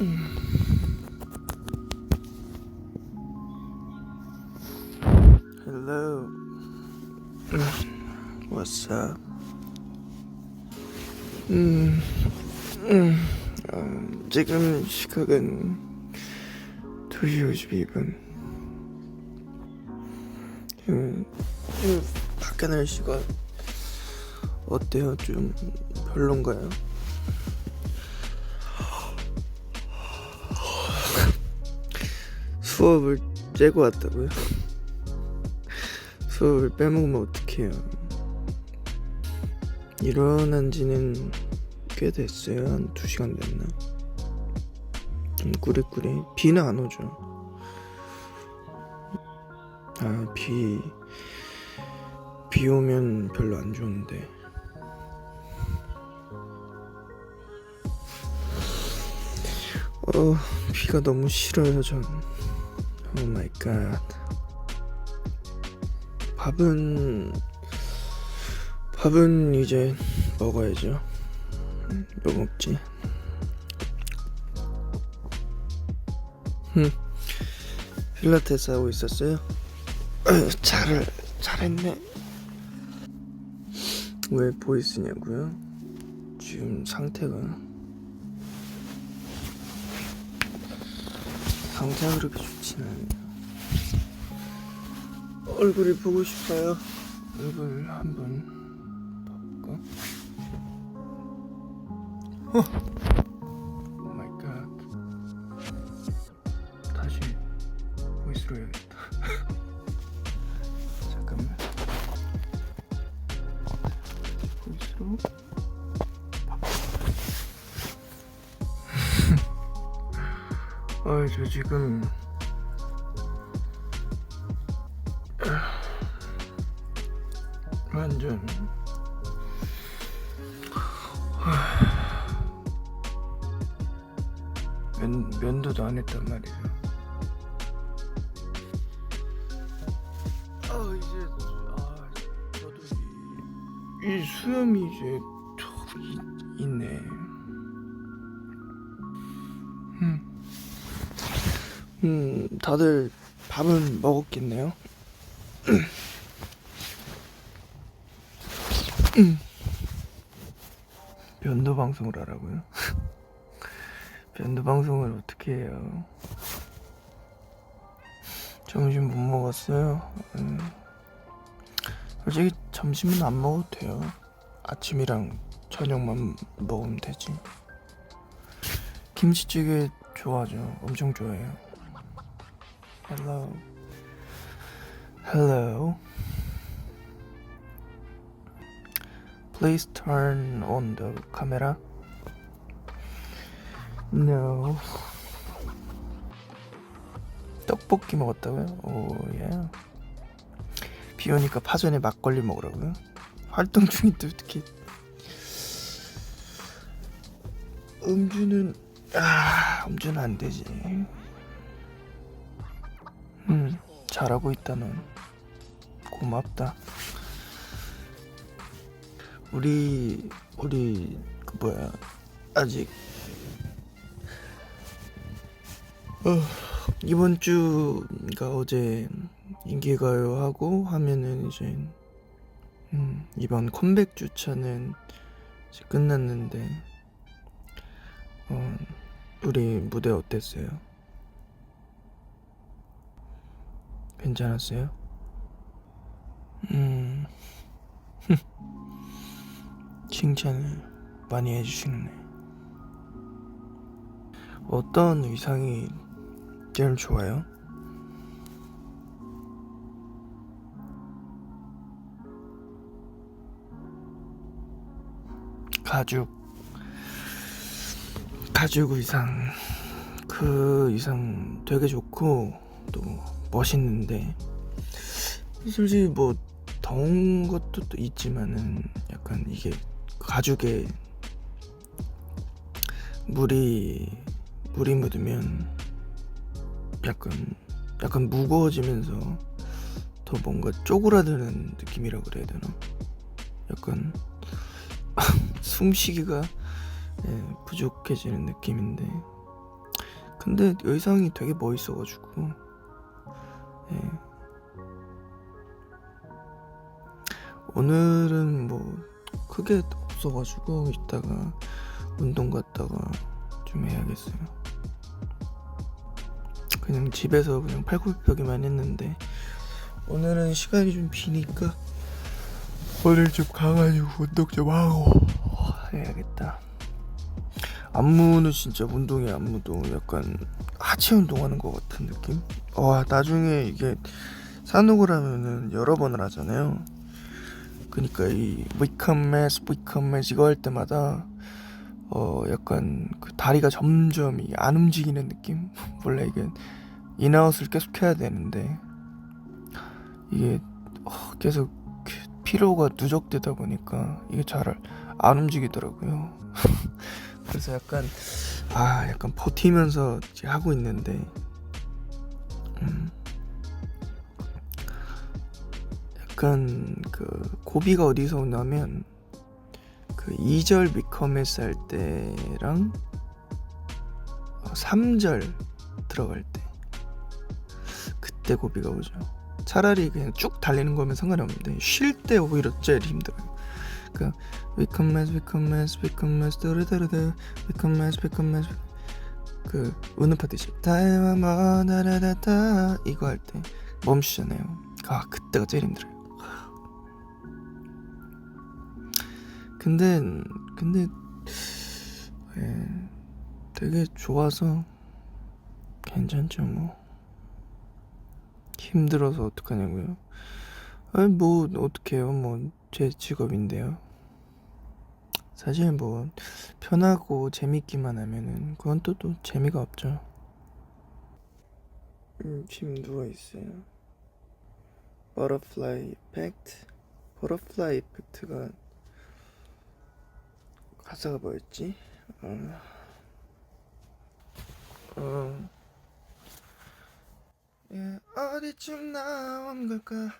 Hello. What's up? 음, 음, 어, 지금 시각은 2시 52분. 음, 음, 밖에 날씨가 어때요? 좀 별론가요? 수업을 째고 왔다고요? 수업을 빼먹으면 어떡해요. 일어난 지는 꽤 됐어요. 한 2시간 됐나? 좀 꾸리꾸리. 비는 안 오죠. 아 비. 비 오면 별로 안 좋은데. 어 비가 너무 싫어요 전 오 마이 갓 밥은 밥은 이제 먹어야죠. 음, 뭐 먹지? 흠, 필라테스 하고 있었어요. 잘을 잘했네. 왜 보이스냐고요? 지금 상태가 상태가 그렇게 좋지는 않아요. 얼굴이 보고 싶어요. 얼굴 한번 봐볼까? 어! 아, 저 지금 완전 면, 면도도 안 했단 말이에요 아 이제 아 저도 이, 이 수염이 이제 좀 이- 있네 음 다들 밥은 먹었겠네요 변도 방송을 하라고요? 변도 방송을 어떻게 해요? 점심 못 먹었어요. 음. 솔직히 점심은 안 먹어도 돼요. 아침이랑 저녁만 먹으면 되지. 김치찌개 좋아하죠. 엄청 좋아해요. Hello. Hello. Please turn on the camera. No. 떡볶이 먹었다고요? 오, 예. 비 오니까 파전에 막걸리 먹으라고요? 활동 중인데 어떻게 음주는 아 음주는 안 되지. 음 잘하고 있다 넌 고맙다. 우리 우리 그 뭐야 아직 어, 이번 주가 어제 인기가요 하고 하면은 이제 음, 이번 컴백 주차는 이제 끝났는데 어, 우리 무대 어땠어요? 괜찮았어요? 음. 칭찬을 많이 해주시네. 어떤 의상이 제일 좋아요? 가죽 가죽 의상 그 의상 되게 좋고 또 멋있는데 솔직히 뭐 더운 것도 또 있지만은 약간 이게 가죽에 물이 물이 묻으면 약간 약간 무거워지면서 더 뭔가 쪼그라드는 느낌이라고 그래야 되나? 약간 숨쉬기가 예, 부족해지는 느낌인데 근데 의상이 되게 멋있어가지고 예. 오늘은 뭐 크게 없어가지고 이따가 운동 갔다가 좀 해야겠어요. 그냥 집에서 그냥 팔굽혀펴기만 했는데 오늘은 시간이 좀 비니까 오늘 좀 가가지고 운동 좀 하고 해야겠다. 안무는 진짜 운동이 안무도 약간 하체 운동하는 것 같은 느낌? 와 나중에 이게 산옥을 하면은 여러 번을 하잖아요. 그러니까 이 위컴메스 위컴메스 이거 할 때마다 어 약간 그 다리가 점점 이안 움직이는 느낌? 원래 이게 인아웃을 계속 해야 되는데 이게 어, 계속 그 피로가 누적되다 보니까 이게 잘 안 움직이더라고요. 그래서 약간 아 약간 버티면서 하고 있는데 음 약간 그 고비가 어디서 오냐면 그 2절 미커메스 할 때랑 3절 들어갈 때 그때 고비가 오죠. 차라리 그냥 쭉 달리는 거면 상관이 없는데 쉴 때 오히려 제일 힘들어요. 그 위컴메스 위컴메스 위컴메스 드르드르드 위컴메스 위컴메스. 그 우는 파티시 다이마 나라다다. 이거 할 때 멈추잖아요. 아 그때가 제일 힘들어요. 근데 근데 예, 되게 좋아서 괜찮죠 뭐. 힘들어서 어떡하냐고요. 아니 뭐 어떡해요 뭐 제 직업인데요 사실 뭐 편하고 재밌기만 하면은 그건 또 또 재미가 없죠 음, 지금 누워 있어요 버터플라이 이펙트 버터플라이 이펙트가 가사가 뭐였지? 어. 어. 예, 어디쯤 나온 걸까?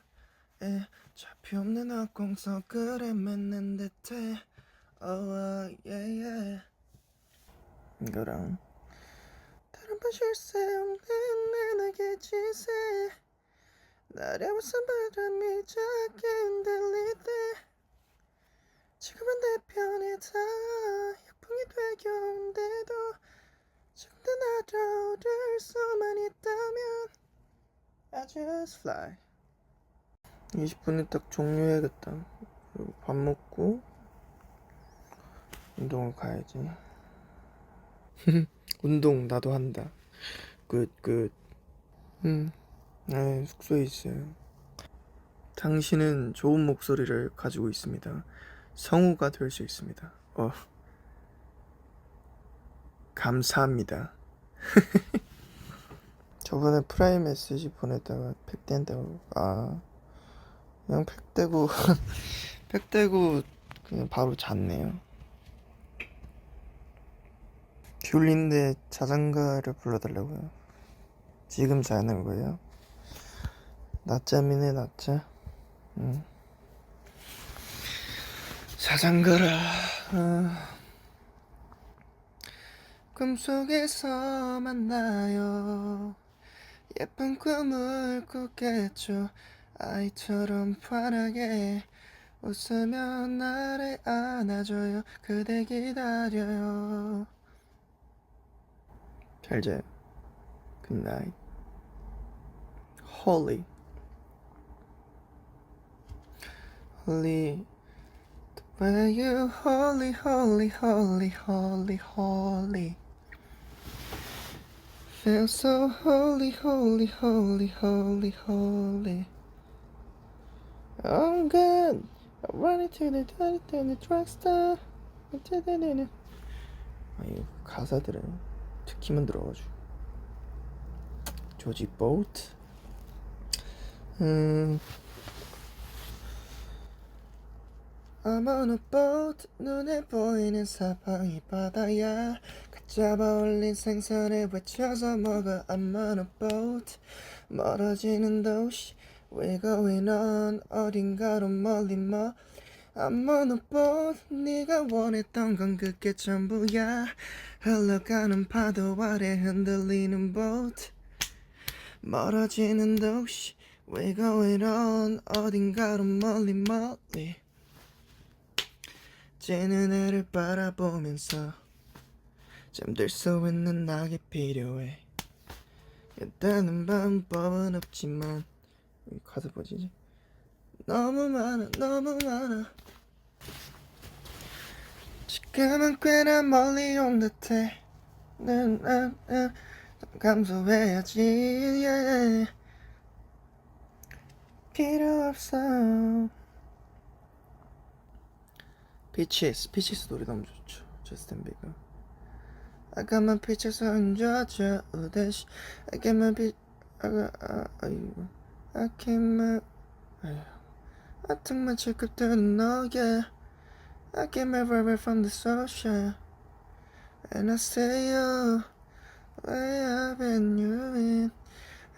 예, 잡히 없는 억공서 그래 맺는 듯해. 어, 예, 예. 이거랑 다른 번 쉴새 없는 나에게 지새 나려워서 바람이 작게 흔들릴 때 지금은 내 편이다 약풍이 되겨운데도 지금도 날아오를 수만 있다면 I just fly 20분에 딱 종료해야겠다. 밥 먹고 운동을 가야지. 운동 나도 한다. 굿 굿. 음, 네, 숙소에 있어요. 당신은 좋은 목소리를 가지고 있습니다. 성우가 될 수 있습니다. 어. 감사합니다. 저번에 프라임 메시지 보내다가 팩된다고. 아 그냥 팩 대고 팩 대고 그냥 바로 잤네요. 귤린데 자장가를 불러달라고요. 지금 자는 거예요? 낮잠이네 낮잠. 응. 자장가라 아. 꿈속에서 만나요 예쁜 꿈을 꾸겠죠 아이처럼 환하게 웃으며 나를 안아줘요 그대 기다려요 잘 자요 굿나잇 홀리 홀리 Where you holy, holy, holy, holy, holy. Feel so holy, holy, holy, holy, holy. I'm good. I'm running to the to the, drugstore. 아, 이 가사들은 듣기만 들어가지고. 조지 보트. 음. I'm on a boat 눈에 보이는 사방이 바다야 갓 잡아 올린 생선을 외쳐서 먹어 I'm on a boat 멀어지는 도시 We're going on 어딘가로 멀리 멀 a boat 네가 원했던 건 그게 전부야. 흘러가는 파도 아래 흔들리는 boat. 멀어지는 도시. We going on 어딘가로 멀리 멀리 지는 해를 바라보면서 잠들 수 있는 낙이 필요해. 일단은 방법은 없지만 이 가사 뭐지? 너무 많아 너무 많아. 지금은 꽤나 멀리 온 듯해. 나나나 감소해야지 yeah. 필요 없어. 피치스 피치스 노래 너무 좋죠. 저스틴 Georgia 우대시. I got my pi I got 아, 아이고 I came 휴 I took my check up to the no yeah I came rubber from the social. And I say way up and you in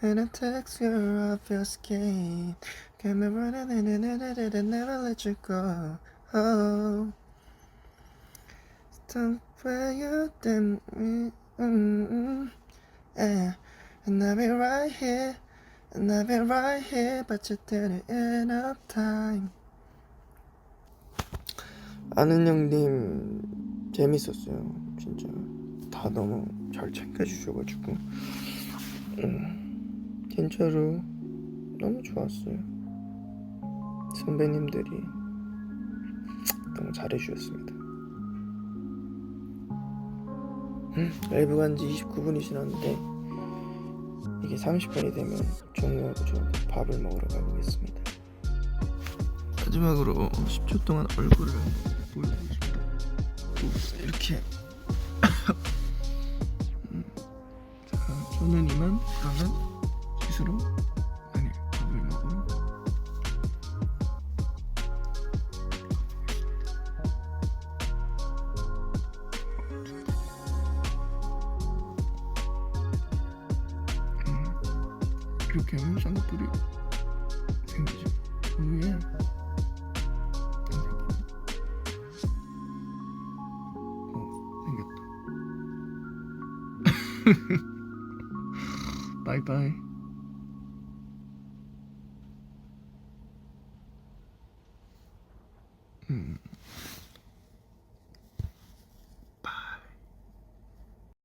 and I text you off your skin. Get me running in and never let you go. Oh Stop where you damn me mm-mm. yeah. And I'll be right here And I'll be right here But you didn't enough time. 아는 형님 재밌었어요 진짜. 다 너무 잘 챙겨주셔가지고. 음, 진짜로 너무 좋았어요. 선배님들이 너무 잘해주셨습니다. 음, 라이브 간지 29분이 지났는데 이게 30분이 되면 종료하고 저 밥을 먹으러 가보겠습니다. 마지막으로 10초 동안 얼굴을 보여드리겠습니다 이렇게. 음, 자, 저는 이만 그러면 스스로 생겼